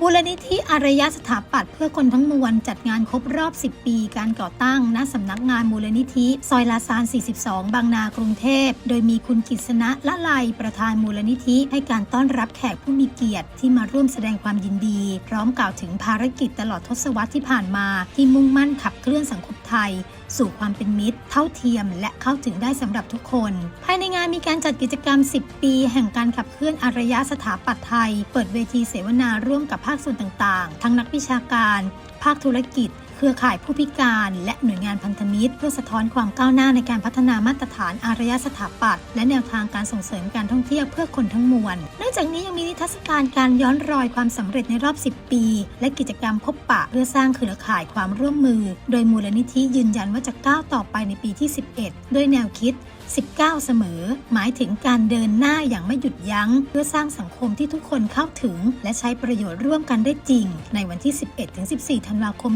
มูลนิธิอารยสถาปัตย์เพื่อคนทั้งมวลจัดงานครบรอบ 10 ปีการก่อตั้งณสำนักงานมูลนิธิ ซอยลาซาน 42 บางนากรุงเทพ โดยมีคุณกิษณะละไลประธานมูลนิธิให้การต้อนรับแขกผู้มีเกียรติที่มาร่วมแสดงความยินดี พร้อมกล่าวถึงภารกิจตลอดทศวรรษที่ผ่านมา ที่มุ่งมั่นขับเคลื่อนสังคมไทย สู่ความเป็นมิตร เท่าเทียม และเข้าถึงได้สำหรับทุกคน ภายในงานมีการจัดกิจกรรม 10 ปี แห่งการขับเคลื่อนอารยสถาปัตย์ไทย เปิดเวทีเสวนาร่วมกับภาคคส่วนต่างๆ ทั้งนักวิชาการ ภาคธุรกิจ เครือข่ายผู้พิการ และหน่วยงานพันธมิตร เพื่อสะท้อนความก้าวหน้าในการพัฒนามาตรฐานอารยสถาปัตย์และแนวทางการส่งเสริมการท่องเที่ยวเพื่อคนทั้งมวล นอกจากนี้ยังมีนิทรรศการการย้อนรอยความสำเร็จในรอบ 10 ปี และกิจกรรมพบปะ เพื่อสร้างเครือข่ายความร่วมมือ โดยมูลนิธิยืนยันว่าจะก้าวต่อไปในปีที่ 11โดยแนวคิด19 เสมอ หมายถึงการเดินหน้าอย่างไม่หยุดยัง้ง เพื่อสร้างสังคมที่ทุกคนเข้าถึง และใช้ประโยชน์ร่วมกันได้จริง ในวันที่ 11-14 ธันวาคม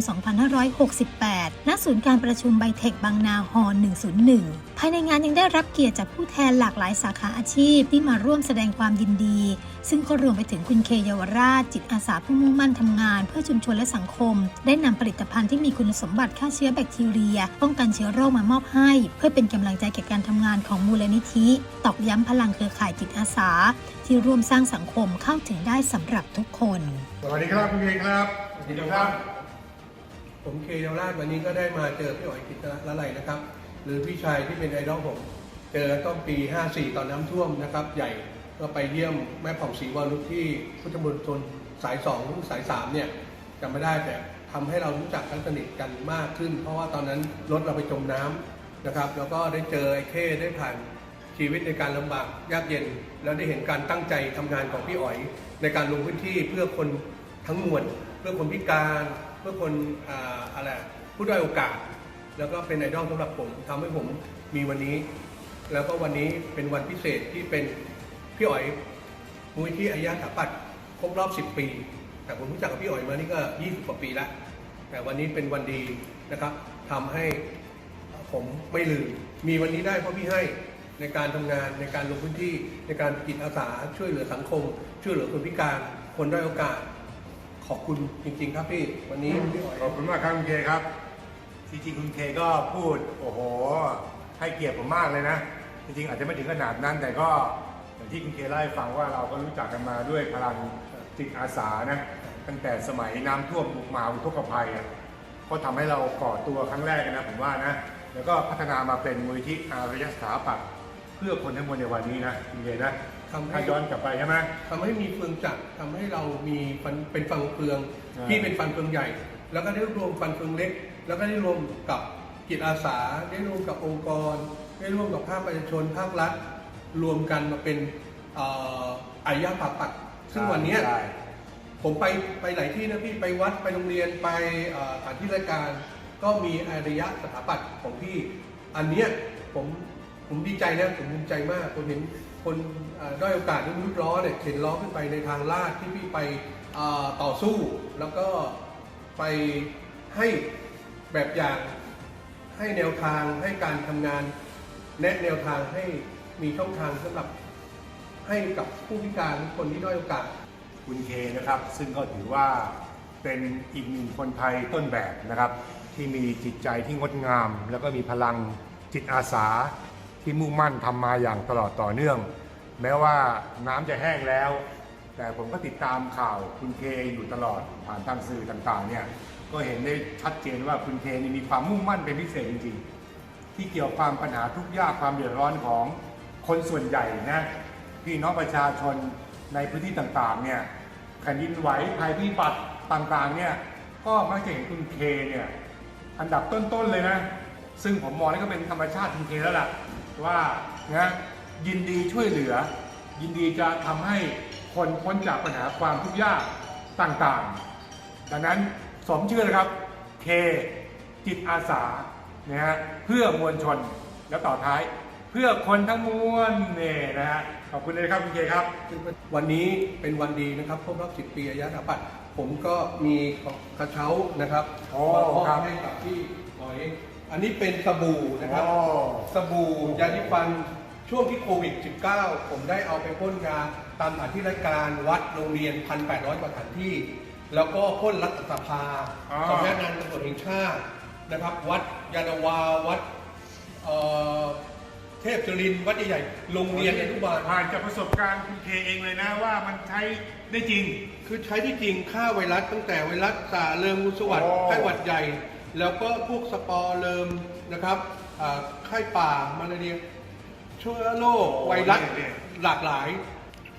2568 ณ ศูนย์การประชุมไบเทคบางนาฮอล101 ภายในงานยังได้รับเกียรติจากผู้แทนหลากหลายสาขาอาชีพที่มาร่วมแสดงความยินดี ซึ่งก็รวมไปถึงคุณเคเยาวราช จิตอาสาผู้มุ่งมั่นทำงาน เพื่อชุมชนและสังคม ได้นำผลิตภัณฑ์ที่มีคุณสมบัติฆ่าเชื้อแบคทีเรีย ป้องกันเชื้อโรคมามอบให้ เพื่อเป็นกำลังใจแก่การทำงานของมูลนิธิ ตอกย้ำพลังเครือข่ายจิตอาสา ที่ร่วมสร้างสังคมเข้าถึงได้สำหรับทุกคน สวัสดีครับคุณเคครับ สวัสดีครับ ผมเคเดวราชวันนี้ก็ได้มาเจอพี่อ๋อยกิตละไลนะครับ หรือพี่ชายที่เป็นไอดอลผม เจอต้นปี 54 ตอนน้ำท่วมนะครับ ใหญ่ก็ไปเยี่ยมแม่ผ่องศรีวารุษที่พุทธมณฑลสาย2สาย3เนี่ยจำไม่ได้แต่ทำให้เรารู้จักกันสนิทกันมากขึ้น เพราะว่าตอนนั้นรถเราไปจมน้ำ นะครับแล้วก็ได้เจอไอ้เข้ได้ผ่านชีวิตในการลำบากยากเย็น แล้วได้เห็นการตั้งใจทำงานของพี่อ๋อย ในการลงพื้นที่เพื่อคนทั้งมวลเพื่อคนพิการ เพื่อคนอ่าอะไรผู้ด้อยโอกาส แล้วก็เป็นไอดอลสำหรับผมทำให้ผมมีวันนี้ แล้วก็วันนี้เป็นวันพิเศษที่เป็นพี่อ๋อยมูลที่อายาถาปัดครบรอบ 10 ปี แต่ผมรู้จักกับพี่อ๋อยมานี่ก็ 20 กว่าปีแล้ว แต่วันนี้เป็นวันดีนะครับทำให้ ผมไม่ลืม มีวันนี้ได้เพราะพี่ให้ในการทำงานในการลงพื้นที่ในการจิตอาสาช่วยเหลือสังคม ช่วยเหลือคนพิการคนด้อยโอกาส ขอบคุณจริง ๆ ครับพี่วันนี้พี่อ๋อยขอบคุณมากครับคุณเคครับจริงๆคุณเคก็พูดโอ้โห ให้เกียรติผมมากเลยนะ จริงๆอาจจะไม่ถึงขนาดนั้นแต่ก็อย่างที่คุณเคเล่าให้ฟังว่าเราก็รู้จักกันมาด้วยพลังจิตอาสานะตั้งแต่สมัยน้ำท่วมบุกมาอุทกภัยอะก็ทำให้เราก่อตัวครั้งแรกนะผมว่านะ แล้วก็พัฒนามาเป็นมูลที่อารยสถาปัตย์เพื่อคนทั้งมวลในวันนี้นะคุณเคนะทำให้ ถ้าย้อนกลับไปใช่ไหม ทำให้มีเฟืองจักรทำให้เรามีฟันเป็นฟันเฟืองอ่าพี่เป็นฟันเฟืองใหญ่ แล้วก็ได้รวมฟันเฟืองเล็ก แล้วก็ได้รวมกับจิตอาสา ได้รวมกับองค์กร ได้ร่วมกับภาคประชาชนภาครัฐ รวมกันมาเป็นเอ่ออายาผาปัดซึ่งวันเนี้ย ได้ ผมไปไปหลายที่นะพี่ไปวัดไปโรงเรียนไปเอ่อสถานที่ราชการ ก็มีอารยะสถาปัตย์ของพี่ อันเนี้ยผมผมดีใจนะผมภูมิใจมากผมเห็นคนด้อยโอกาสด้วยมนุษย์ล้อเนี่ยเข็นล้อขึ้นไปในทางลาดที่พี่ไปต่อสู้ แล้วก็ไปให้แบบอย่างให้แนวทางให้การทำงานแนะแนวทางให้มีช่องทางสำหรับให้กับผู้พิการคนที่ด้อยโอกาสคุณเคนะครับ ซึ่งก็ถือว่าเป็นอีกหนึ่งคนไทยต้นแบบนะครับ ที่มีจิตใจที่งดงาม แล้วก็มีพลังจิตอาสาที่มุ่งมั่นทำมาอย่างตลอดต่อเนื่อง แม้ว่าน้ำจะแห้งแล้ว แต่ผมก็ติดตามข่าวคุณเคอยู่ตลอดผ่านทางสื่อต่างๆเนี่ยก็เห็นได้ชัดเจนว่าคุณเคนี่มีความมุ่งมั่นเป็นพิเศษจริงๆ ที่เกี่ยวความปัญหาทุกยากความเดือดร้อนของคนส่วนใหญ่นะพี่น้องประชาชนในพื้นที่ต่างๆเนี่ยแผ่นดินไหวภัยพิบัติต่างๆเนี่ยก็มักจะเห็นคุณเคเนี่ย อันดับต้นๆเลยนะ ซึ่งผมมองนี่ก็เป็นธรรมชาติคุณเคแล้วล่ะ ว่านะยินดีช่วยเหลือ ยินดีจะทำให้คนพ้นจากปัญหาความทุกข์ยากต่างๆ ดังนั้นสมชื่อเลยครับเคจิตอาสานะฮะเพื่อมวลชนแล้วต่อท้ายเพื่อคนทั้งมวลเนี่ยนะฮะขอบคุณเลยครับคุณเคครับ วันนี้เป็นวันดีนะครับครบรอบ 10 ปีอายาถาปัตย์ ผมก็มีกระเช้านะครับโอ้มามอบครับให้กับพี่หน่อย อันนี้เป็นสบู่นะครับ โอ้ สบู่ยาสีฟันช่วงที่โควิด -19 ผมได้เอาไปพ่นยาตามสถานที่ราชการวัดโรงเรียน 1,800กว่าสถานที่ แล้วก็พ่นรัฐสภาอ๋อสำนักงานตำรวจแห่งชาตินะครับ วัดยานาวาวัดเอ่อ เทพจรินทร์วัดใหญ่ๆโรงเรียนอนุบาลผ่านจากประสบการณ์คุณเคเองเลยนะว่ามันใช้ได้จริง คือใช้ที่จริงฆ่าไวรัสตั้งแต่ไวรัสซาร์เริมงูสวัสด์โอ้ไข้หวัดใหญ่ แล้วก็พวกสปอร์เริมนะครับอ่าไข้ป่ามาลาเรียเชื้อโรคไวรัสหลากหลาย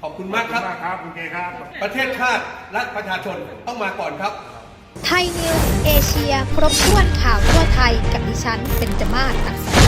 ขอบคุณมากครับ ขอณมากครับคุณเคครับ ประเทศชาติและประชาชนต้องมาก่อนครับ ไทยนิวส์เอเชีย ครบถ้วนข่าวทั่วไทยกับดิฉันเป็นจมาศอักษร